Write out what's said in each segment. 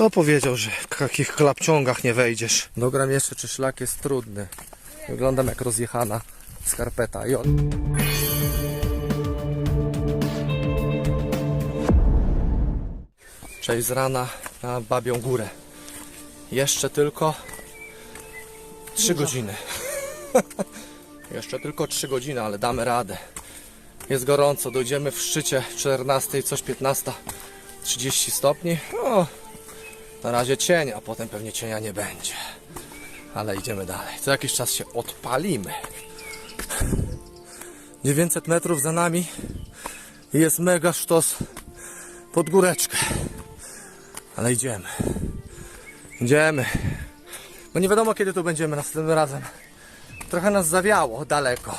Kto powiedział, że w takich klapciągach nie wejdziesz? Dogram jeszcze, czy szlak jest trudny. Wyglądam jak rozjechana skarpeta. I on... Cześć z rana na Babią Górę. Jeszcze tylko 3 godziny. Jeszcze tylko 3 godziny, ale damy radę. Jest gorąco, dojdziemy w szczycie 14, coś 15, 30 stopni. O, na razie cień, a potem pewnie cienia nie będzie. Ale idziemy dalej. Co jakiś czas się odpalimy. 900 metrów za nami jest mega sztos pod góreczkę. Ale idziemy. Idziemy. Bo nie wiadomo kiedy tu będziemy następnym razem. Trochę nas zawiało daleko.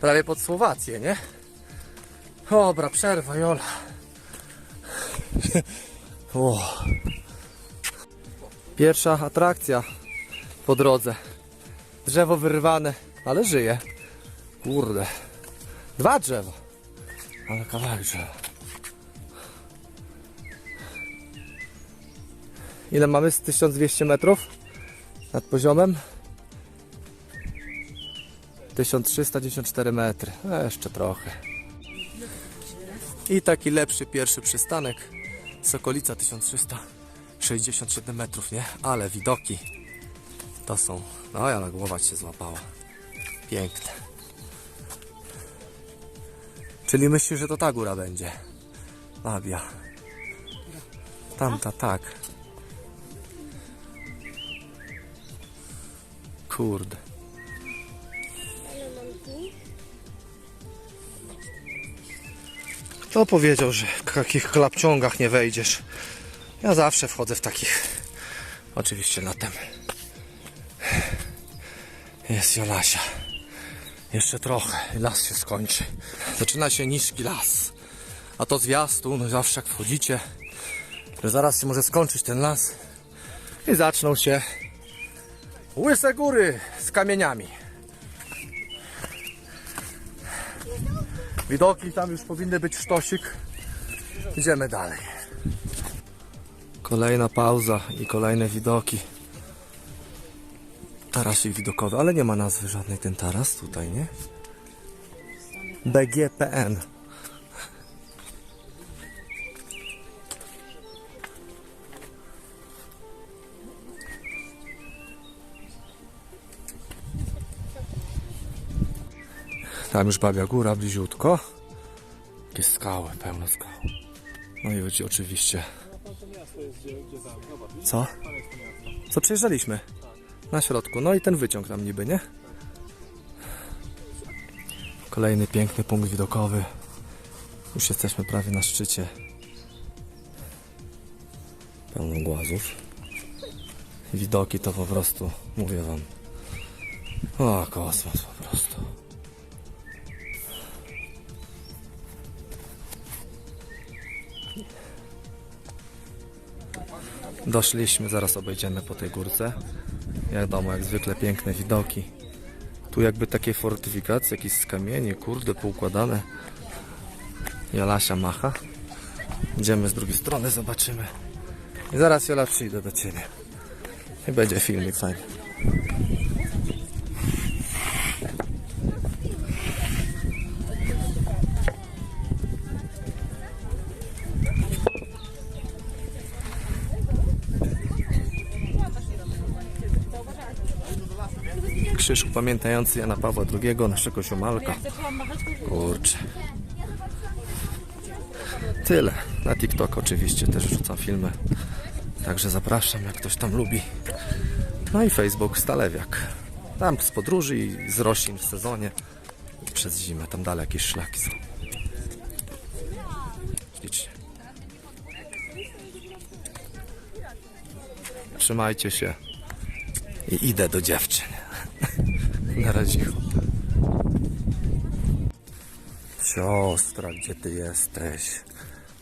Prawie pod Słowację, nie? Dobra, przerwa, Jola. O. Pierwsza atrakcja po drodze. Drzewo wyrwane, ale żyje. Kurde. Dwa drzewa. Ale kawałek drzewa. Ile mamy z 1200 metrów nad poziomem? 1394 metry. Jeszcze trochę. I taki lepszy pierwszy przystanek. Sokolica 1367 metrów, nie? Ale widoki to są. No, ja na głowa się złapała. Piękne. Czyli myślisz, że to ta góra będzie? Babia. Tamta, tak. Kurde. Kto powiedział, że w takich klapciągach nie wejdziesz? Ja zawsze wchodzę w takich. Oczywiście latem. Jest Jolasia. Jeszcze trochę las się skończy. Zaczyna się niski las. A to zwiastun, no zawsze jak wchodzicie, że zaraz się może skończyć ten las i zaczną się łyse góry z kamieniami. Widoki tam już powinny być sztosik. Idziemy dalej. Kolejna pauza i kolejne widoki. Tarasik widokowy, ale nie ma nazwy żadnej ten taras tutaj, nie? BGPN. Tam już Babia Góra bliziutko. Jakieś skały, pełno skał. No i oczywiście. Co? Co przejeżdżaliśmy? Na środku. No i ten wyciąg tam niby, nie? Kolejny piękny punkt widokowy. Już jesteśmy prawie na szczycie. Pełno głazów. Widoki to po prostu, mówię wam. O, kosmos po prostu. Doszliśmy, zaraz obejdziemy po tej górce. Wiadomo, jak zwykle piękne widoki. Tu jakby takie fortyfikacje, jakieś z kamieni, kurde, poukładane. Jolasia macha. Idziemy z drugiej strony, zobaczymy. I zaraz Jola przyjdę do Ciebie. I będzie filmik fajny. Krzyż upamiętający Jana Pawła II, naszego ziomalka. Kurczę. Tyle. Na TikTok oczywiście też wrzucam filmy. Także zapraszam, jak ktoś tam lubi. No i Facebook Stalewiak. Tam z podróży i z roślin w sezonie. Przez zimę. Tam dalej jakieś szlaki są. Ślicznie. Trzymajcie się. I idę do dziewczyn. Na razie. Siostra, gdzie ty jesteś?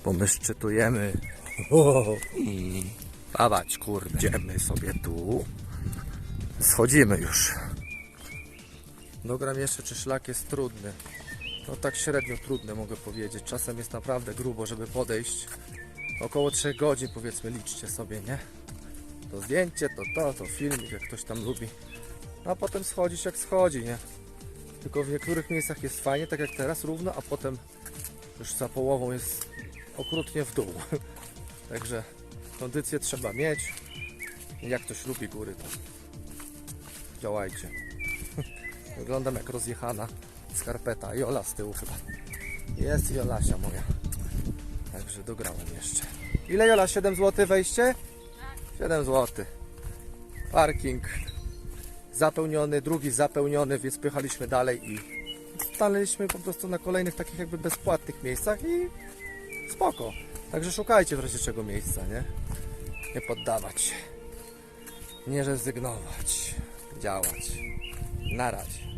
Bo my szczytujemy. Mm. Dawać, kurde. Idziemy sobie tu. Schodzimy już. Dogram jeszcze, czy szlak jest trudny. No tak średnio trudny mogę powiedzieć. Czasem jest naprawdę grubo, żeby podejść. około 3 godzin powiedzmy liczcie sobie, nie? To zdjęcie, to to, to filmik, jak ktoś tam lubi. No, a potem schodzić jak schodzi, nie? Tylko w niektórych miejscach jest fajnie, tak jak teraz, równo, a potem już za połową jest okrutnie w dół. Także kondycję trzeba mieć. Jak ktoś lubi góry, to działajcie. Wyglądam jak rozjechana skarpeta. Jola z tyłu chyba. Jest Jolasia moja. Także dograłem jeszcze. Ile Jola? 7 zł wejście? 7 zł. Parking zapełniony, drugi zapełniony, więc pychaliśmy dalej i stanęliśmy po prostu na kolejnych takich jakby bezpłatnych miejscach i spoko. Także szukajcie w razie czego miejsca, nie? Nie poddawać się. Nie rezygnować. Działać. Na razie.